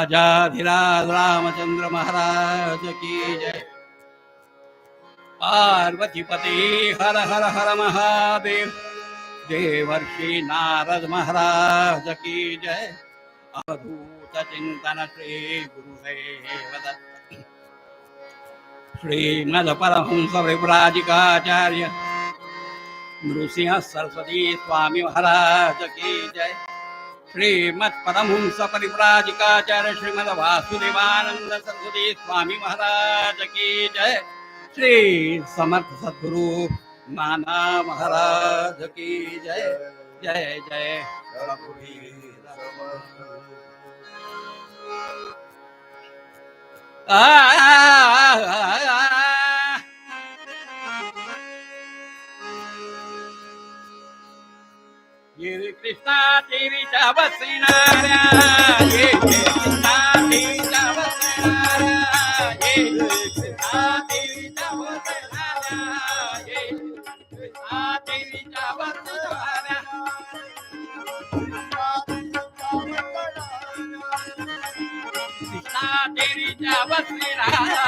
राजाधिराज रामचंद्र महाराज की जय। पार्वती पती हर हर हर महादेव, देवर्षि नारद महाराज की जय। अवधूत चिंतन श्री गुरुदेव दत्त श्रीमद परमहंस विभ्राजिकाचार्य नृसिंह सरस्वती स्वामी महाराज की जय। श्रीमत्परमहंस परिव्राजिकाचार्य श्रीमद वासुदेवानंद सरस्वती स्वामी महाराज की जय श्री समर्थ सद्गुरु नाना महाराज की जय जय जय आ, आ, आ, आ. ఇది కృష్ణా దేవి చవసినారా కృష్ణా దేవి చవసినారా కృష్ణా దేవి చవసినారా కృష్ణా దేవి చవసినారా కృష్ణా దేవి చవసినారా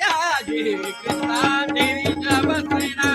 Jaya Jai Krishna Devi Namaste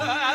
Ah.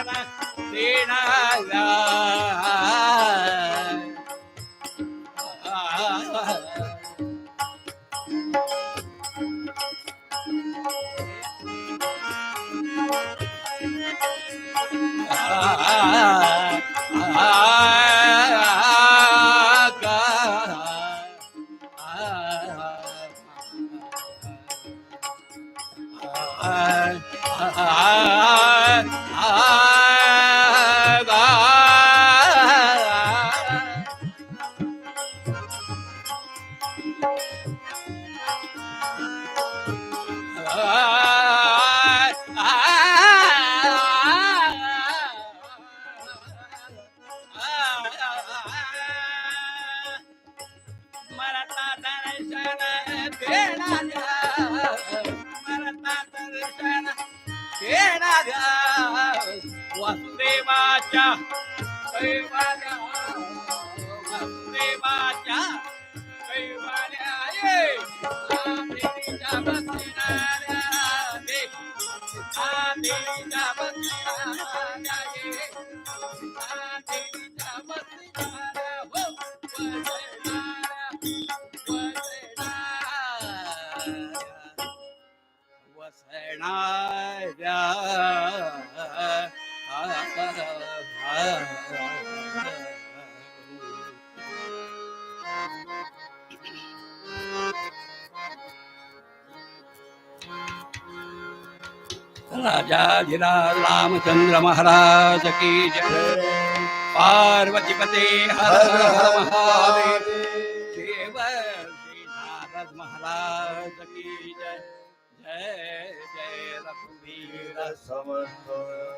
ah, ah, ah. वासुदेवाच्या राजाधिराज रामचंद्र महाराज की जय। पार्वतीपते हर हर महादेव। देव नारद महाराज की जय। जय जय रघुवीर। समर्थ।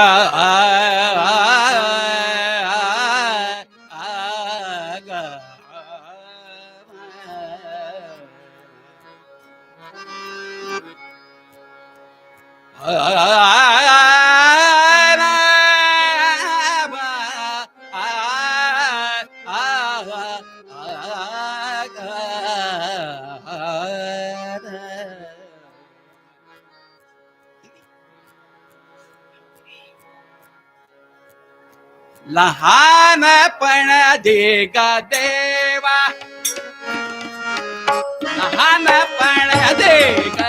ಧಿಗ ದೇವ. ನಹನ ಪಣ ದೇಗ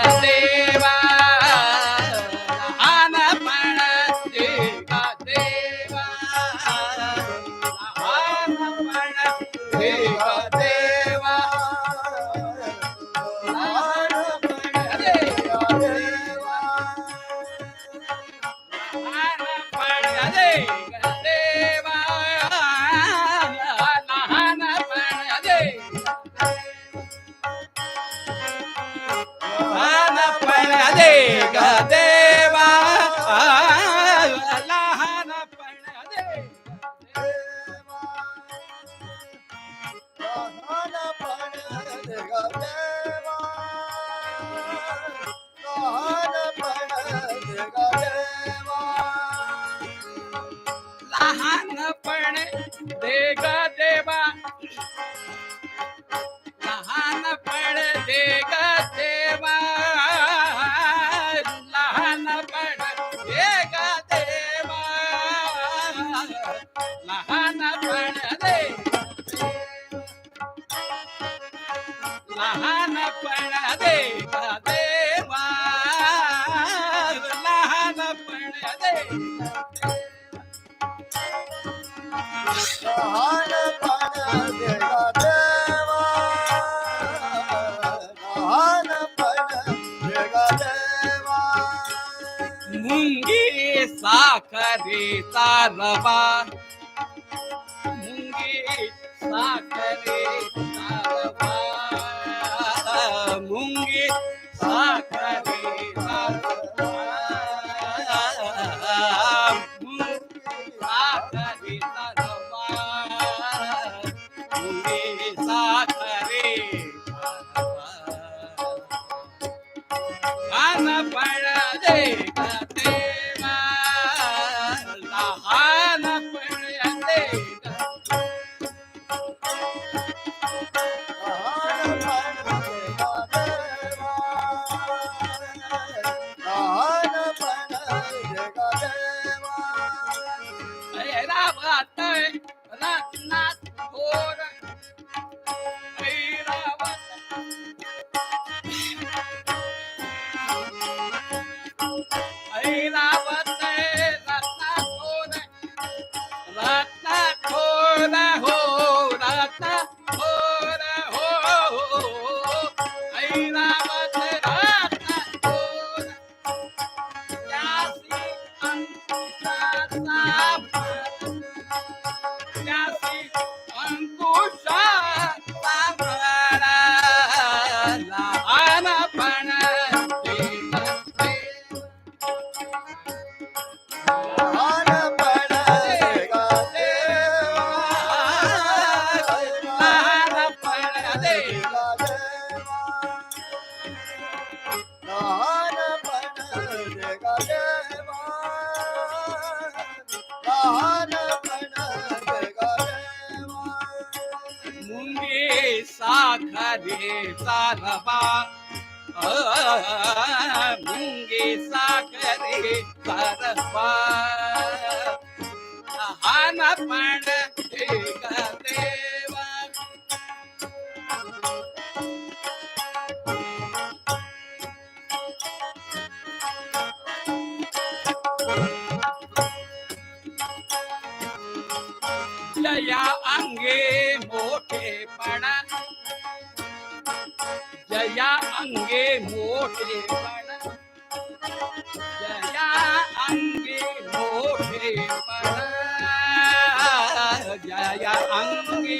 बाबा मुंगे साखरे बारबा हान पण देवा या अंगे मोठेपणा ಅಂಗೆ ಮೋಟ್ರಿ ಬಣ ಜಯ ಅಂಗೆ ಮೋಟ್ರಿ ಬಣ ಜಯ ಅಂಗೆ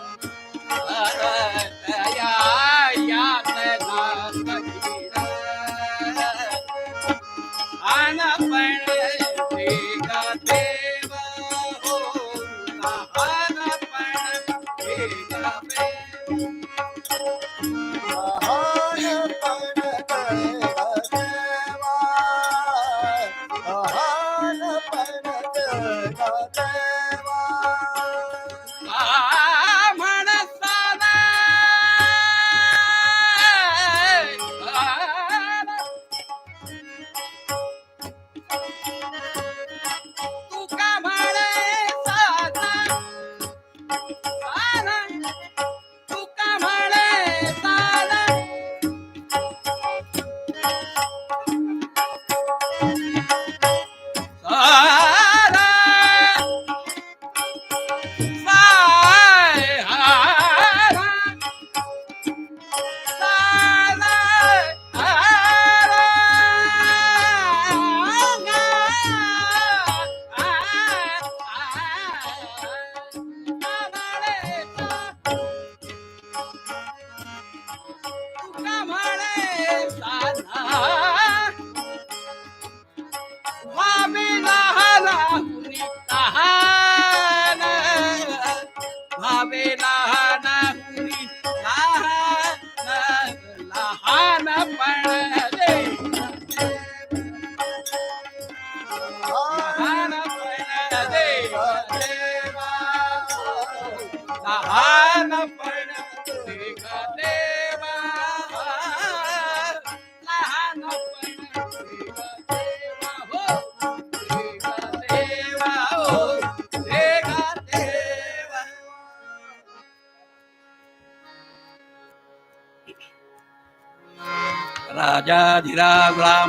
Another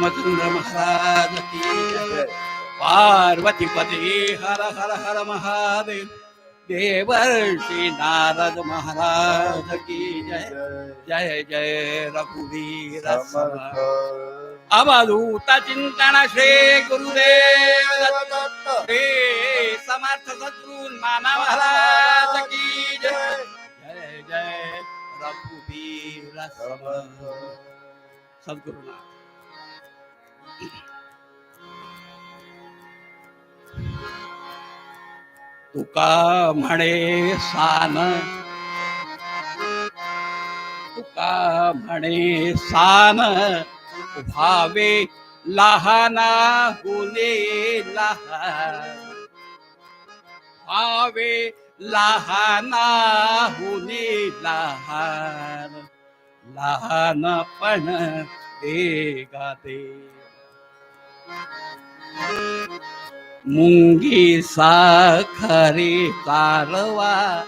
रामचंद्र महाराज पार्वती पती हर हर हर महादेव देवर्षि नारद महाराज की जय। जय जय रघुवीर अवधूत चिंतन श्री गुरुदेव श्री समर्थ सद्गुरु माना महाराज की जय। जय जय रघुवीर सद्गुरुनाथ। तुका म्हणे सान. तुका म्हणे सान. भावे लहाना हुने लहान. भावे लहाना हुने लहान. लहानपण देगा दे मुंगी साखरी तारवा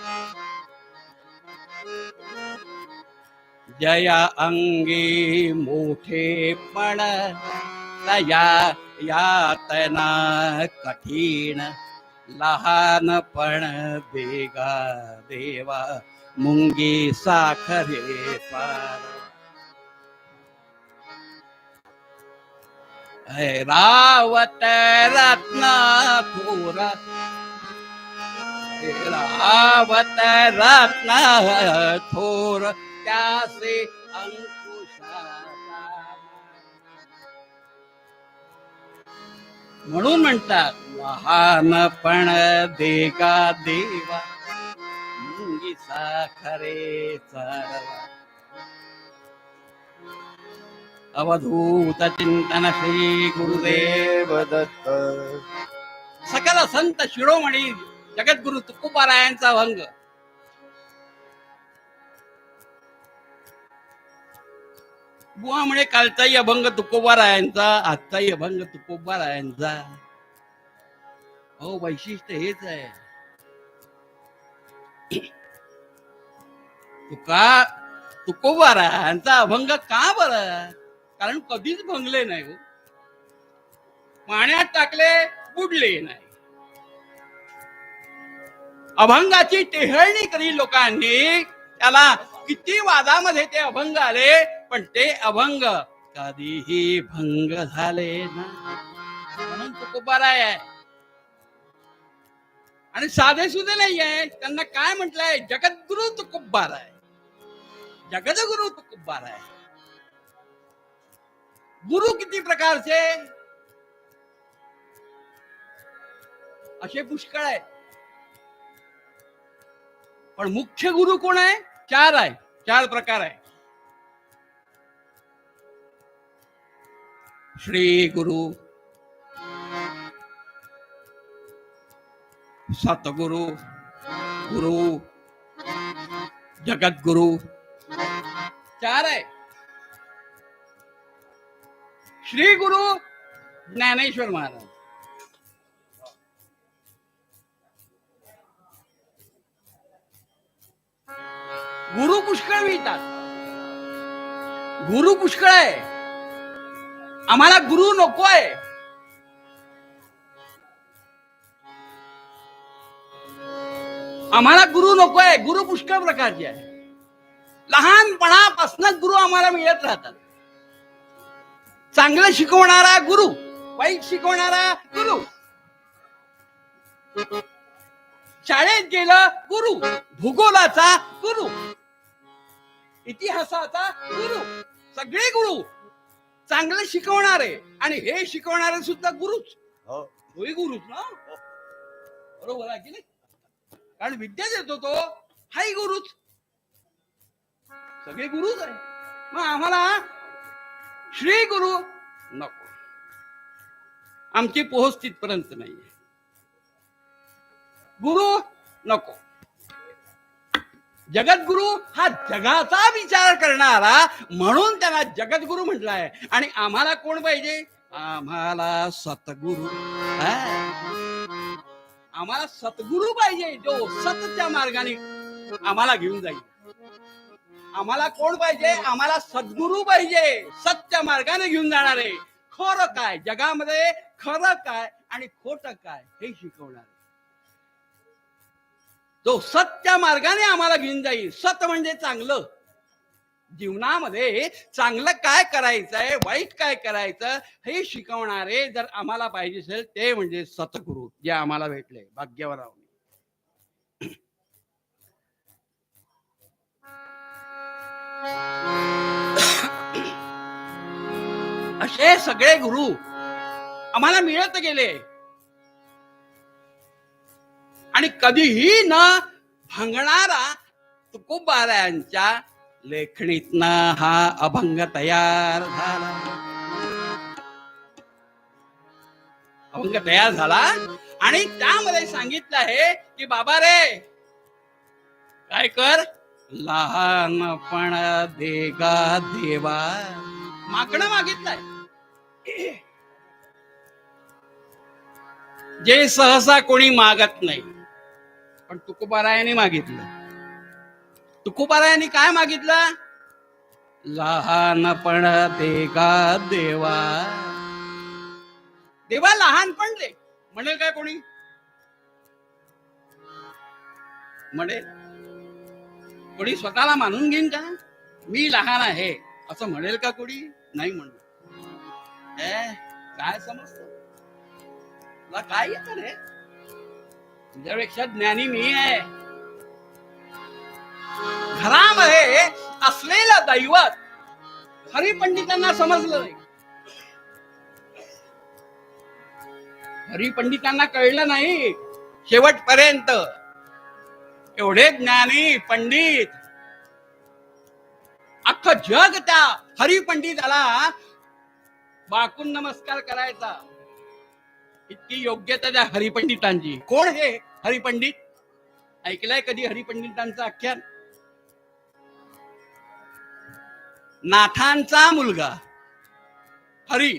जया अंगी मोठेपण तया यातना कठीण. लहानपण देगा देवा मुंगी साखरे पारवा रावत रत्न थोर रत्न थोर त्यासे अंकुशाचा म्हणून म्हणतात लहानपण देगा देवा मुंगी साखरे चारवा. अवधूत चिंतन श्री गुरुदेव दत्त सकल संत शिरोमणी जगद्गुरु तुकोबारायांचा भंग। बुवा म्हणे कालचाही अभंग तुकोबारायांचा आजचाही अभंग तुकोबारायांचा। हो वैशिष्ट्य हेच आहे। तुका तुकोबारायांचा अभंग का बरं? कारण कधीच भंगले नाही हो. पाण्यात टाकले बुडले नाही. अभंगाची टेहळणी करी लोकांनी त्याला किती वादामध्ये ते अभंग आले पण ते अभंग कधीही भंग झाले ना म्हणून तुकोबाराय आहे. आणि साधे सुधे नाही आहे. त्यांना काय म्हटलंय? जगद्गुरु तुकोबार आहे जगदगुरु तुकोबार आहे गुरु किती प्रकारचे असे पुष्कळ आहे. पण मुख्य गुरु कोण आहे? चार आहे. चार प्रकार आहे. श्री गुरु, सतगुरु, गुरु, जगद्गुरु. चार आहे. श्री गुरु ज्ञानेश्वर महाराज। गुरु पुष्कळ मिळतात। गुरु पुष्कळ आहे। आम्हाला गुरु नको आहे। आम्हाला गुरु नको आहे। गुरु पुष्कळ प्रकारचे आहे। लहानपणापासूनच गुरु आम्हाला मिळत राहतात। चांगलं शिकवणारा गुरु वाईट शिकवणारा गुरु. शाळेत गेलं गुरु भूगोलाचा गुरु. इतिहासाचा गुरु सगळे गुरु चांगलं शिकवणारे आणि हे शिकवणारे सुद्धा गुरुच. हो. तोही गुरुच ना? बरोबर आहे की नाही? कारण विद्या देतो तो हाही गुरुच. सगळे गुरुच आहे. मग आम्हाला श्री गुरु नको. आमची पोहोच तिथपर्यंत नाहीये. गुरु नको. जगद्गुरु हा जगाचा विचार करणारा म्हणून त्याला जगद्गुरु म्हटलाय. आणि आम्हाला कोण पाहिजे? आम्हाला सतगुरु आम्हाला सतगुरु पाहिजे जो सतच्या मार्गाने आम्हाला घेऊन जाईल. आम्हाला कोण पाहिजे? आम्हाला सद्गुरू पाहिजे. सत्य मार्गाने घेऊन जाणारे खरं काय? जगामध्ये खरं काय आणि खोट काय हे शिकवणार जो सत्य मार्गाने आम्हाला घेऊन जाईल सत म्हणजे चांगलं. जीवनामध्ये चांगलं काय करायचंय वाईट काय करायचं हे शिकवणारे जर आम्हाला पाहिजे असेल ते म्हणजे सतगुरु जे आम्हाला भेटले भाग्यवर असे सगळे गुरु आम्हाला मिळत गेले. आणि कधीही न भांगणारा तुकोबारायांच्या लेखणीतनं हा अभंग तयार झाला. अभंग तयार झाला आणि त्यामध्ये सांगितलं आहे की बाबा रे काय कर? लहानपण देगा देवा. मागणं मागितलंय. जे सहसा कोणी मागत नाही पण तुकोबारायाने मागितलं. तुकोबारायाने काय मागितलं? लहानपण देगा देवा. देवा लहानपण दे म्हणेल काय कोणी? म्हणेल. कोणी स्वतःला मानून घेईन का? मी लहान आहे. असं म्हणेल का कोणी? नाही म्हणू ए काय समजत? तुला काय येत रे? तुझ्यापेक्षा ज्ञानी मी आहे. घरामध्ये असलेलं दैवत. हरी पंडितांना समजलं नाही. हरी पंडितांना कळलं नाही. शेवटपर्यंत एवढे ज्ञानी पंडित. अख्ख जग त्या हरिपंडिताला बाकून नमस्कार करायचा. इतकी योग्यता त्या हरिपंडितांची कोण हे हरिपंडित ऐकलंय कधी हरिपंडितांचं आख्यान? नाथांचा मुलगा. हरी.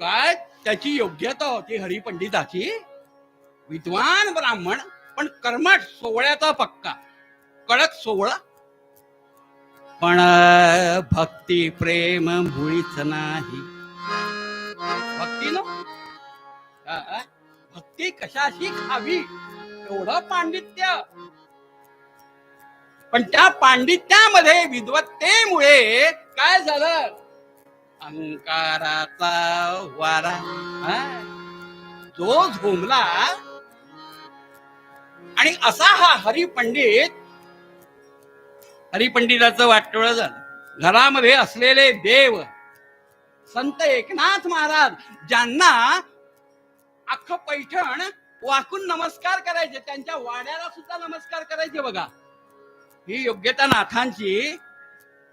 काय? त्याची योग्यता होती हरिपंडिताची विद्वान ब्राह्मण पण कर्मठ सोहळ्याचा पक्का. कडक सोहळा पण भक्ती प्रेम मुळीच नाही. भक्ती न? भक्ती कशाशी खावी? एवढं पांडित्य. पण त्या पांडित्यामध्ये विद्वत्तेमुळे काय झालं? अहंकाराचा वारा. जो झोमला आणि असा हा हरिपंडित हरिपंडिताचं वाटोळ झालं. घरामध्ये असलेले देव संत एकनाथ महाराज ज्यांना अख्ख पैठण वाकून नमस्कार करायचे त्यांच्या वाड्याला सुद्धा नमस्कार करायचे बघा. ही योग्यता नाथांची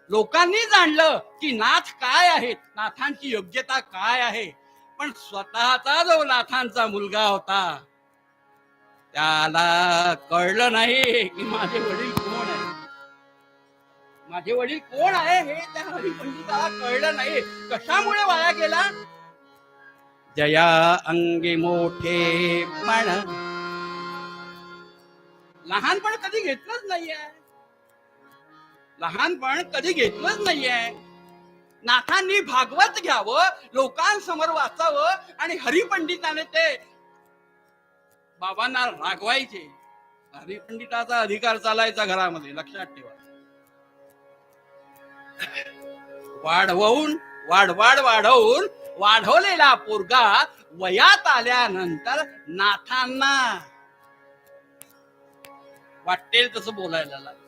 लोकांनी जाणलं की नाथ काय आहेत नाथांची योग्यता काय आहे. पण स्वतःचा जो नाथांचा मुलगा होता त्याला कळलं नाही की माझे वडील कोण आहे माझे वडील कोण आहे हे त्या हरिपंडिताला कळलं नाही. कशामुळे वाया गेला? जया अंगी मोठे पण. लहानपण कधी घेतलंच नाहीये. लहानपण कधी घेतलंच नाहीये. नाथांनी भागवत घ्यावं लोकांसमोर वाचावं आणि हरिपंडिताने ते बाबांना रागवायचे. हरिपंडिताचा अधिकार चालायचा घरामध्ये लक्षात ठेवा. वाढवून वाढवाड वाढवून वाढवलेला पोरगा वयात आल्यानंतर नाथांना. वाटेल तसं बोलायला लागलं.